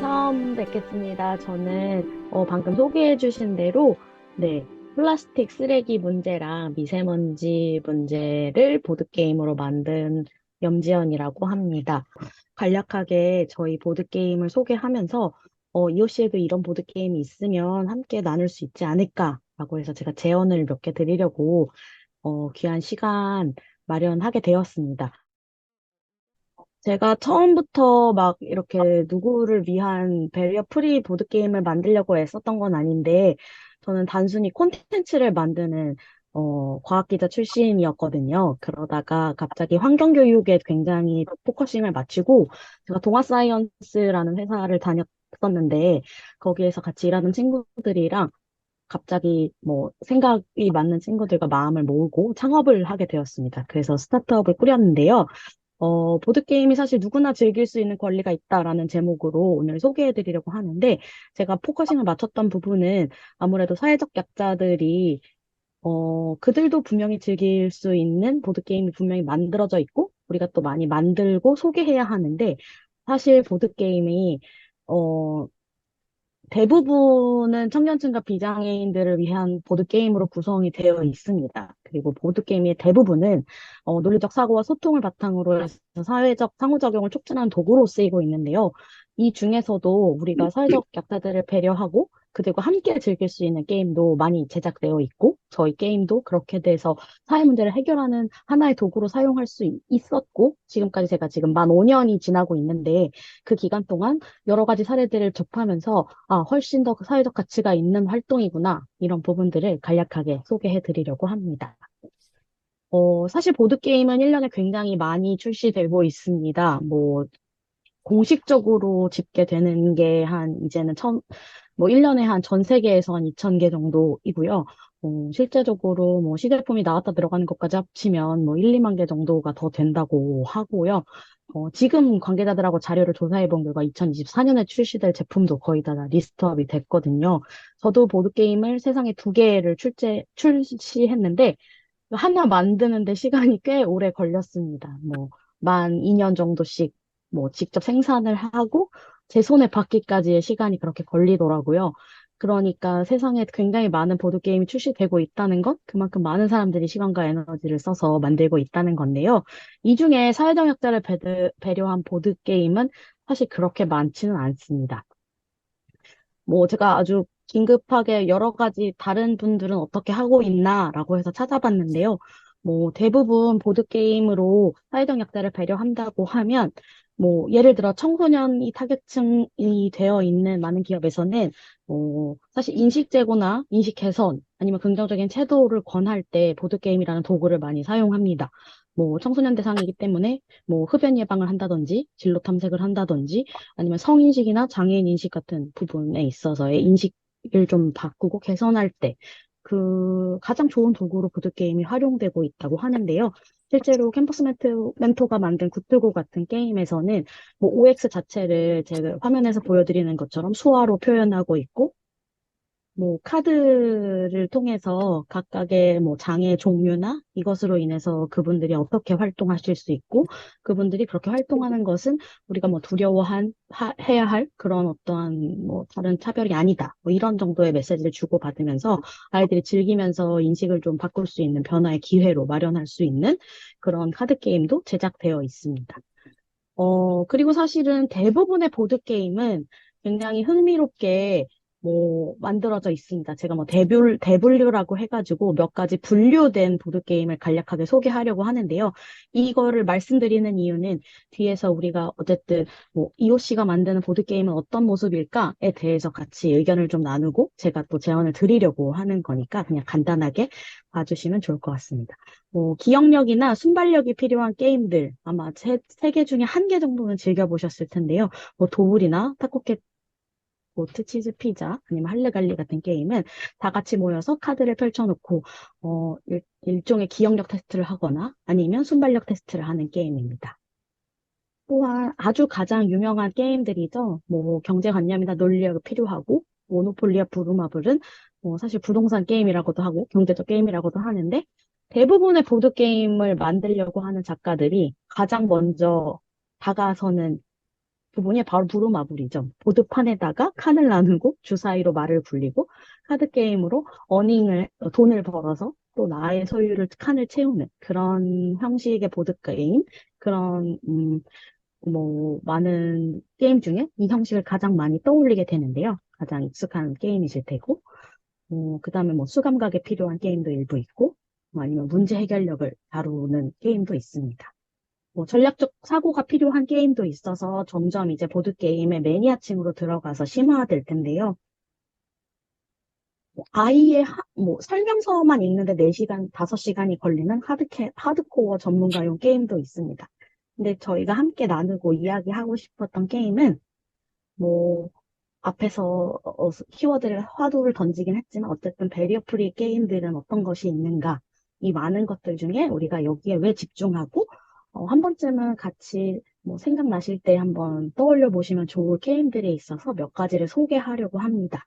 처음 뵙겠습니다. 저는 어, 방금 소개해 주신 대로 네, 플라스틱 쓰레기 문제랑 미세먼지 문제를 보드게임으로 만든 염지연이라고 합니다. 간략하게 저희 보드게임을 소개하면서 어, 씨에도 이런 보드게임이 있으면 함께 나눌 수 있지 않을까 라고 해서 제가 제언을 몇 개 드리려고 어, 귀한 시간 마련하게 되었습니다. 제가 처음부터 막 이렇게 누구를 위한 배리어 프리 보드게임을 만들려고 애썼던 건 아닌데, 저는 단순히 콘텐츠를 만드는, 어, 과학기자 출신이었거든요. 그러다가 갑자기 환경교육에 굉장히 포커싱을 맞추고, 제가 동아사이언스라는 회사를 다녔었는데, 거기에서 같이 일하는 친구들이랑 갑자기 뭐 생각이 맞는 친구들과 마음을 모으고 창업을 하게 되었습니다. 그래서 스타트업을 꾸렸는데요. 어, 보드게임이 사실 누구나 즐길 수 있는 권리가 있다라는 제목으로 오늘 소개해드리려고 하는데, 제가 포커싱을 맞췄던 부분은 아무래도 사회적 약자들이, 어, 그들도 분명히 즐길 수 있는 보드게임이 분명히 만들어져 있고, 우리가 또 많이 만들고 소개해야 하는데, 사실 보드게임이, 어, 대부분은 청년층과 비장애인들을 위한 보드게임으로 구성이 되어 있습니다. 그리고 보드게임의 대부분은 어, 논리적 사고와 소통을 바탕으로 해서 사회적 상호작용을 촉진하는 도구로 쓰이고 있는데요. 이 중에서도 우리가 사회적 약자들을 배려하고 그들과 함께 즐길 수 있는 게임도 많이 제작되어 있고 저희 게임도 그렇게 돼서 사회 문제를 해결하는 하나의 도구로 사용할 수 있- 있었고 지금까지 제가 지금 만 5년이 지나고 있는데 그 기간 동안 여러 가지 사례들을 접하면서 아, 훨씬 더 사회적 가치가 있는 활동이구나 이런 부분들을 간략하게 소개해 드리려고 합니다. 어, 사실 보드게임은 1년에 굉장히 많이 출시되고 있습니다. 뭐 공식적으로 집계되는 게 한, 이제는 천, 뭐 1년에 한 전 세계에서 한 2,000개 정도이고요. 어, 실제적으로 뭐 시제품이 나왔다 들어가는 것까지 합치면 뭐 1, 2만 개 정도가 더 된다고 하고요. 어, 지금 관계자들하고 자료를 조사해 본 결과 2024년에 출시될 제품도 거의 다 리스트업이 됐거든요. 저도 보드게임을 세상에 두 개를 출제, 출시했는데, 하나 만드는데 시간이 꽤 오래 걸렸습니다. 뭐, 만 2년 정도씩 뭐 직접 생산을 하고 제 손에 받기까지의 시간이 그렇게 걸리더라고요. 그러니까 세상에 굉장히 많은 보드게임이 출시되고 있다는 건 그만큼 많은 사람들이 시간과 에너지를 써서 만들고 있다는 건데요. 이 중에 사회적 약자를 배드- 배려한 보드게임은 사실 그렇게 많지는 않습니다. 뭐 제가 아주 긴급하게 여러 가지 다른 분들은 어떻게 하고 있나라고 해서 찾아봤는데요. 뭐 대부분 보드게임으로 사회적 약자를 배려한다고 하면 뭐 예를 들어 청소년이 타겟층이 되어 있는 많은 기업에서는 뭐 사실 인식 제고나 인식 개선 아니면 긍정적인 태도를 권할 때 보드 게임이라는 도구를 많이 사용합니다. 뭐 청소년 대상이기 때문에 뭐 흡연 예방을 한다든지 진로 탐색을 한다든지 아니면 성인식이나 장애인 인식 같은 부분에 있어서의 인식을 좀 바꾸고 개선할 때 그 가장 좋은 도구로 보드 게임이 활용되고 있다고 하는데요. 실제로 캠퍼스 멘토, 멘토가 만든 굿드고 같은 게임에서는 뭐 OX 자체를 제가 화면에서 보여드리는 것처럼 수화로 표현하고 있고 뭐 카드를 통해서 각각의 뭐 장애 종류나 이것으로 인해서 그분들이 어떻게 활동하실 수 있고 그분들이 그렇게 활동하는 것은 우리가 뭐 두려워한 하, 해야 할 그런 어떠한 뭐 다른 차별이 아니다 뭐 이런 정도의 메시지를 주고 받으면서 아이들이 즐기면서 인식을 좀 바꿀 수 있는 변화의 기회로 마련할 수 있는 그런 카드 게임도 제작되어 있습니다. 어 그리고 사실은 대부분의 보드 게임은 굉장히 흥미롭게 뭐 만들어져 있습니다. 제가 뭐 대불 대분류라고 해가지고 몇 가지 분류된 보드 게임을 간략하게 소개하려고 하는데요. 이거를 말씀드리는 이유는 뒤에서 우리가 어쨌든 뭐 씨가 만드는 보드 게임은 어떤 모습일까에 대해서 같이 의견을 좀 나누고 제가 또 제안을 드리려고 하는 거니까 그냥 간단하게 봐주시면 좋을 것 같습니다. 뭐 기억력이나 순발력이 필요한 게임들 아마 세, 세개 중에 한 개 정도는 즐겨 보셨을 텐데요. 뭐 도울이나 타코켓 보트, 치즈, 피자, 아니면 할래갈리 같은 게임은 다 같이 모여서 카드를 펼쳐놓고, 어, 일, 일종의 기억력 테스트를 하거나 아니면 순발력 테스트를 하는 게임입니다. 또한 아주 가장 유명한 게임들이죠. 뭐 경제관념이나 논리력이 필요하고, 모노폴리아 부루마블은 뭐 사실 부동산 게임이라고도 하고 경제적 게임이라고도 하는데 대부분의 보드게임을 만들려고 하는 작가들이 가장 먼저 다가서는 부분이 바로 부루마블이죠. 보드판에다가 칸을 나누고 주사위로 말을 굴리고 카드 게임으로 어닝을 어, 돈을 벌어서 또 나의 소유를 칸을 채우는 그런 형식의 보드 게임 그런 음, 뭐 많은 게임 중에 이 형식을 가장 많이 떠올리게 되는데요. 가장 익숙한 게임이실 테고 어, 그 다음에 뭐 수감각에 필요한 게임도 일부 있고 뭐 아니면 문제 해결력을 다루는 게임도 있습니다. 뭐 전략적 사고가 필요한 게임도 있어서 점점 이제 보드게임의 매니아층으로 들어가서 심화될 텐데요. 뭐 아이의 하- 뭐 설명서만 읽는데 4시간, 5시간이 걸리는 하드캐, 하드코어 전문가용 게임도 있습니다. 근데 저희가 함께 나누고 이야기하고 싶었던 게임은 뭐 앞에서 어, 키워드를 화두를 던지긴 했지만 어쨌든 베리어 프리 게임들은 어떤 것이 있는가 이 많은 것들 중에 우리가 여기에 왜 집중하고 어, 한 번쯤은 같이 뭐 생각나실 때 한번 떠올려 보시면 좋을 게임들이 있어서 몇 가지를 소개하려고 합니다.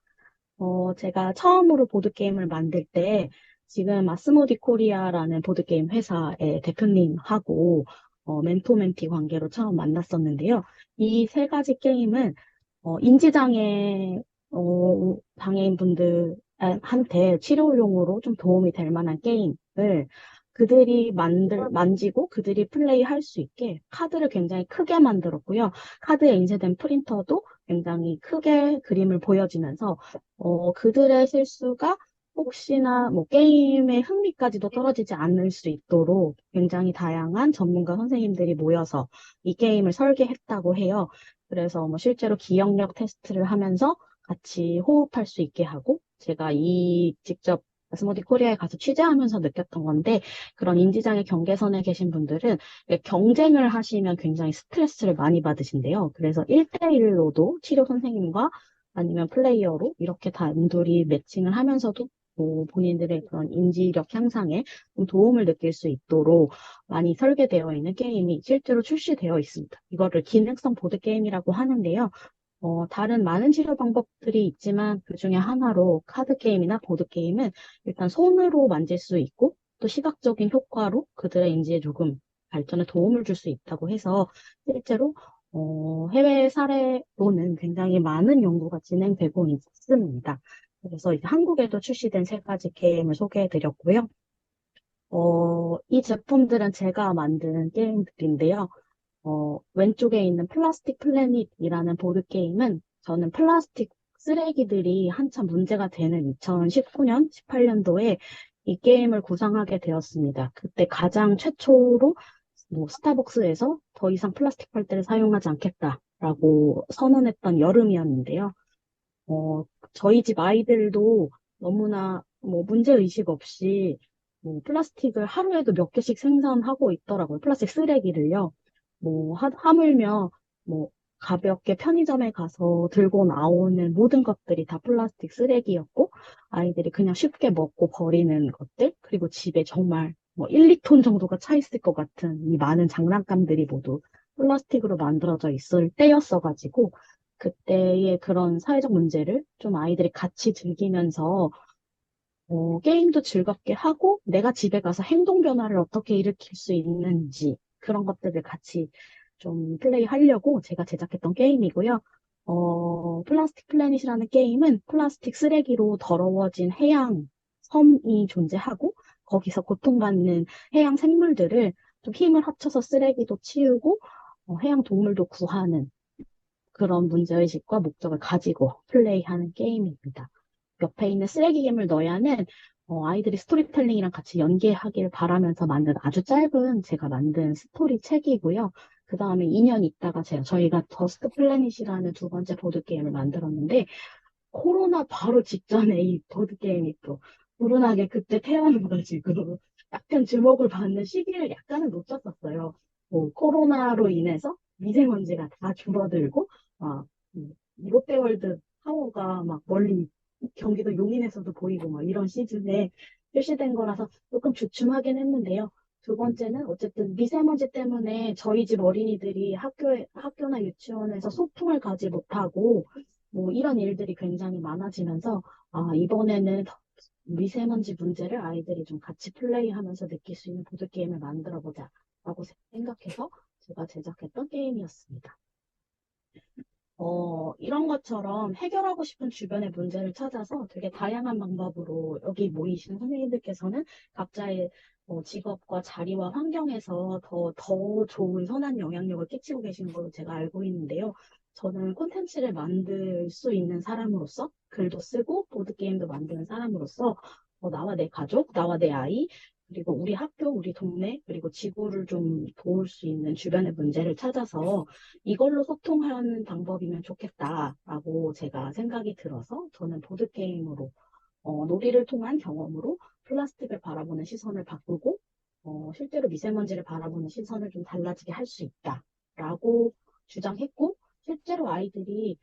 어, 제가 처음으로 보드게임을 만들 때 지금 아스모디 코리아라는 보드게임 회사의 대표님하고 어, 멘토 멘티 관계로 처음 만났었는데요. 이 세 가지 게임은 어, 인지장애 어, 장애인분들한테 치료용으로 좀 도움이 될 만한 게임을 그들이 만들, 만지고 그들이 플레이할 수 있게 카드를 굉장히 크게 만들었고요. 카드에 인쇄된 프린터도 굉장히 크게 그림을 보여주면서 어, 그들의 실수가 혹시나 뭐 게임의 흥미까지도 떨어지지 않을 수 있도록 굉장히 다양한 전문가 선생님들이 모여서 이 게임을 설계했다고 해요. 그래서 뭐 실제로 기억력 테스트를 하면서 같이 호흡할 수 있게 하고 제가 이 직접 스모디 코리아에 가서 취재하면서 느꼈던 건데 그런 인지장애 경계선에 계신 분들은 경쟁을 하시면 굉장히 스트레스를 많이 받으신대요. 그래서 1대1로도 치료 선생님과 아니면 플레이어로 이렇게 단둘이 매칭을 하면서도 뭐 본인들의 그런 인지력 향상에 좀 도움을 느낄 수 있도록 많이 설계되어 있는 게임이 실제로 출시되어 있습니다. 이거를 기능성 보드 게임이라고 하는데요. 어, 다른 많은 치료 방법들이 있지만 그 중에 하나로 카드 게임이나 보드 게임은 일단 손으로 만질 수 있고 또 시각적인 효과로 그들의 인지에 조금 발전에 도움을 줄 수 있다고 해서 실제로 어, 해외 사례로는 굉장히 많은 연구가 진행되고 있습니다. 그래서 이제 한국에도 출시된 세 가지 게임을 소개해 드렸고요. 어, 이 제품들은 제가 만든 게임들인데요. 어, 왼쪽에 있는 플라스틱 플래닛이라는 보드게임은 저는 플라스틱 쓰레기들이 한참 문제가 되는 2019년, 18년도에 이 게임을 구상하게 되었습니다. 그때 가장 최초로 뭐 스타벅스에서 더 이상 플라스틱 빨대를 사용하지 않겠다라고 선언했던 여름이었는데요. 어, 저희 집 아이들도 너무나 뭐 문제의식 없이 뭐 플라스틱을 하루에도 몇 개씩 생산하고 있더라고요. 플라스틱 쓰레기를요. 뭐 하, 하물며 뭐 가볍게 편의점에 가서 들고 나오는 모든 것들이 다 플라스틱 쓰레기였고 아이들이 그냥 쉽게 먹고 버리는 것들 그리고 집에 정말 뭐 1, 2톤 정도가 차 있을 것 같은 이 많은 장난감들이 모두 플라스틱으로 만들어져 있을 때였어가지고 그때의 그런 사회적 문제를 좀 아이들이 같이 즐기면서 어, 게임도 즐겁게 하고 내가 집에 가서 행동 변화를 어떻게 일으킬 수 있는지 그런 것들을 같이 좀 플레이 하려고 제가 제작했던 게임이고요. 어, 플라스틱 플래닛이라는 게임은 플라스틱 쓰레기로 더러워진 해양 섬이 존재하고 거기서 고통받는 해양 생물들을 좀 힘을 합쳐서 쓰레기도 치우고 어, 해양 동물도 구하는 그런 문제의식과 목적을 가지고 플레이하는 게임입니다. 옆에 있는 쓰레기gem을 넣어야는 어, 아이들이 스토리텔링이랑 같이 연계하길 바라면서 만든 아주 짧은 제가 만든 스토리 책이고요. 그 다음에 2년 있다가 제가 저희가 더스트 플래닛이라는 두 번째 보드게임을 만들었는데 코로나 바로 직전에 이 보드게임이 또 불운하게 그때 태어나가지고 약간 주목을 받는 시기를 약간은 놓쳤었어요. 뭐 코로나로 인해서 미세먼지가 다 줄어들고 막 음, 롯데월드 타워가 막 멀리 경기도 용인에서도 보이고 막 이런 시즌에 출시된 거라서 조금 주춤하긴 했는데요. 두 번째는 어쨌든 미세먼지 때문에 저희 집 어린이들이 학교에, 학교나 유치원에서 소풍을 가지 못하고 뭐 이런 일들이 굉장히 많아지면서 아, 이번에는 미세먼지 문제를 아이들이 좀 같이 플레이하면서 느낄 수 있는 보드게임을 만들어 보자 라고 생각해서 제가 제작했던 게임이었습니다. 어, 이런 것처럼 해결하고 싶은 주변의 문제를 찾아서 되게 다양한 방법으로 여기 모이신 선생님들께서는 각자의 어, 직업과 자리와 환경에서 더, 더 좋은 선한 영향력을 끼치고 계시는 걸로 제가 알고 있는데요. 저는 콘텐츠를 만들 수 있는 사람으로서 글도 쓰고 보드게임도 만드는 사람으로서 어, 나와 내 가족, 나와 내 아이, 그리고 우리 학교, 우리 동네, 그리고 지구를 좀 도울 수 있는 주변의 문제를 찾아서 이걸로 소통하는 방법이면 좋겠다라고 제가 생각이 들어서 저는 보드게임으로 어, 놀이를 통한 경험으로 플라스틱을 바라보는 시선을 바꾸고 어, 실제로 미세먼지를 바라보는 시선을 좀 달라지게 할 수 있다라고 주장했고 실제로 아이들이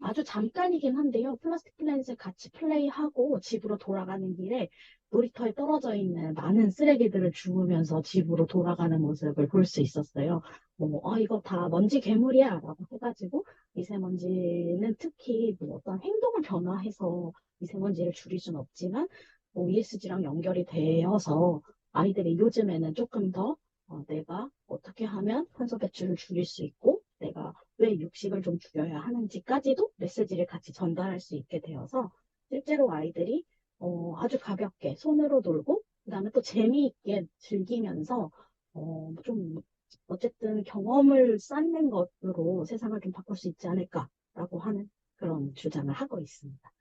아주 잠깐이긴 한데요. 플라스틱 플랜을 같이 플레이하고 집으로 돌아가는 길에 놀이터에 떨어져 있는 많은 쓰레기들을 주우면서 집으로 돌아가는 모습을 볼 수 있었어요. 뭐, 어, 이거 다 먼지 괴물이야 라고 해가지고 미세먼지는 특히 뭐 어떤 행동을 변화해서 미세먼지를 줄일 수는 없지만 뭐 ESG랑 연결이 되어서 아이들이 요즘에는 조금 더 어, 내가 어떻게 하면 탄소 배출을 줄일 수 있고 내가 왜 육식을 좀 줄여야 하는지까지도 메시지를 같이 전달할 수 있게 되어서 실제로 아이들이 어, 아주 가볍게 손으로 놀고 그 다음에 또 재미있게 즐기면서 어, 좀 어쨌든 경험을 쌓는 것으로 세상을 좀 바꿀 수 있지 않을까라고 하는 그런 주장을 하고 있습니다.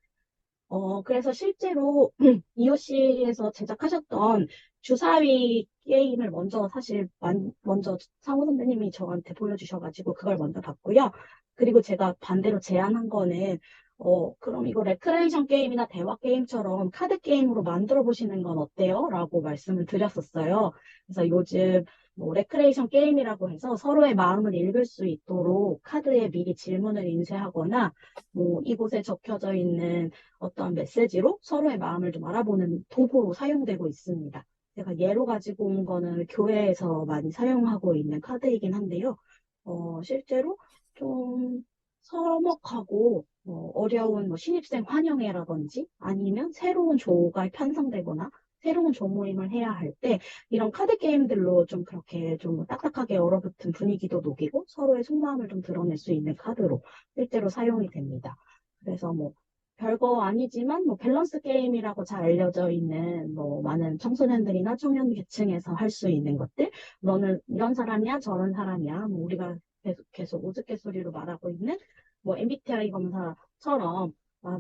어, 그래서 실제로 EOC에서 제작하셨던 주사위 게임을 먼저 사실 만, 먼저 상호 선배님이 저한테 보여주셔가지고 그걸 먼저 봤고요. 그리고 제가 반대로 제안한 거는 어, 그럼 이거 레크레이션 게임이나 대화 게임처럼 카드 게임으로 만들어 보시는 건 어때요? 라고 말씀을 드렸었어요. 그래서 요즘 뭐 레크레이션 게임이라고 해서 서로의 마음을 읽을 수 있도록 카드에 미리 질문을 인쇄하거나 뭐 이곳에 적혀져 있는 어떤 메시지로 서로의 마음을 좀 알아보는 도구로 사용되고 있습니다. 제가 예로 가지고 온 거는 교회에서 많이 사용하고 있는 카드이긴 한데요. 어, 실제로 좀 서먹하고 어, 어려운 뭐 신입생 환영회라든지 아니면 새로운 조가 편성되거나 새로운 조모임을 해야 할 때 이런 카드 게임들로 좀 그렇게 좀 딱딱하게 얼어붙은 분위기도 녹이고 서로의 속마음을 좀 드러낼 수 있는 카드로 실제로 사용이 됩니다. 그래서 뭐 별거 아니지만 뭐 밸런스 게임이라고 잘 알려져 있는 뭐 많은 청소년들이나 청년 계층에서 할 수 있는 것들 너는 이런 사람이야 저런 사람이야 뭐 우리가 계속 계속 우스갯소리로 말하고 있는 뭐 MBTI 검사처럼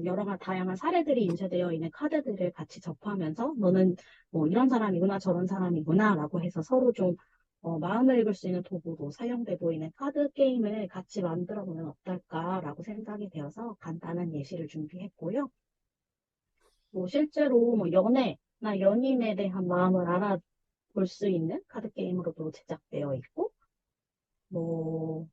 여러 가지 다양한 사례들이 인쇄되어 있는 카드들을 같이 접하면서 너는 뭐 이런 사람이구나 저런 사람이구나 라고 해서 서로 좀 어, 마음을 읽을 수 있는 도구로 사용되고 있는 카드 게임을 같이 만들어 보면 어떨까라고 생각이 되어서 간단한 예시를 준비했고요. 뭐 실제로 뭐 연애나 연인에 대한 마음을 알아볼 수 있는 카드 게임으로도 제작되어 있고 뭐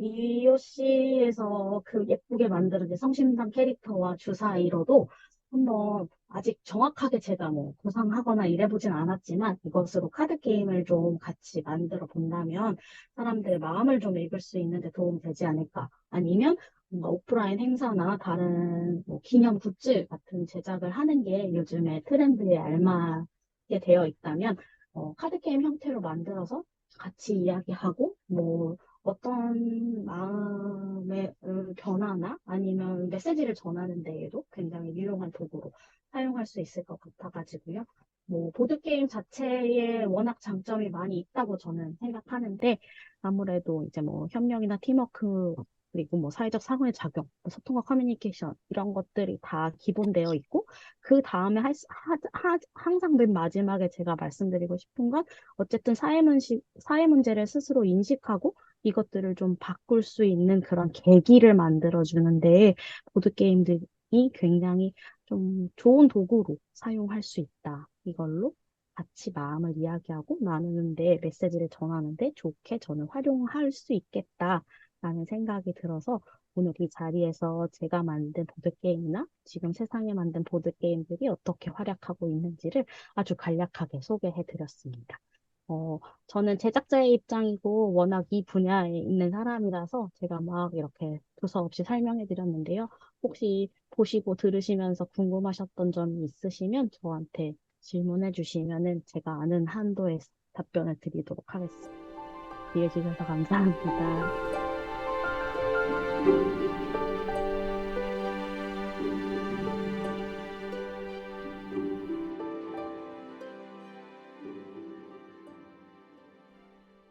이오씨에서 그 예쁘게 만드는 성심당 캐릭터와 주사위로도 한번 아직 정확하게 제가 뭐 구상하거나 이래보진 않았지만 이것으로 카드 게임을 좀 같이 만들어 본다면 사람들의 마음을 좀 읽을 수 있는데 도움이 되지 않을까. 아니면 뭔가 오프라인 행사나 다른 뭐 기념 굿즈 같은 제작을 하는 게 요즘에 트렌드에 알맞게 되어 있다면 어, 카드 게임 형태로 만들어서 같이 이야기하고 뭐 어떤 마음의 음, 변화나 아니면 메시지를 전하는 데에도 굉장히 유용한 도구로 사용할 수 있을 것 같아가지고요. 뭐, 보드게임 자체에 워낙 장점이 많이 있다고 저는 생각하는데, 아무래도 이제 뭐, 협력이나 팀워크, 그리고 뭐, 사회적 상호의 작용, 뭐 소통과 커뮤니케이션, 이런 것들이 다 기본되어 있고, 그 다음에 할, 하, 하, 항상 맨 마지막에 제가 말씀드리고 싶은 건, 어쨌든 사회 문시, 사회 문제를 스스로 인식하고, 이것들을 좀 바꿀 수 있는 그런 계기를 만들어 주는데, 보드 게임들이 굉장히 좀 좋은 도구로 사용할 수 있다. 이걸로 같이 마음을 이야기하고 나누는데 메시지를 전하는데 좋게 저는 활용할 수 있겠다라는 생각이 들어서 오늘 이 자리에서 제가 만든 보드게임이나 지금 세상에 만든 보드게임들이 어떻게 활약하고 있는지를 아주 간략하게 소개해 드렸습니다. 어, 저는 제작자의 입장이고 워낙 이 분야에 있는 사람이라서 제가 막 이렇게 두서 없이 설명해 드렸는데요. 혹시 보시고 들으시면서 궁금하셨던 점이 있으시면 저한테 질문해 주시면은 제가 아는 한도의 답변을 드리도록 하겠습니다. 이해해 주셔서 감사합니다.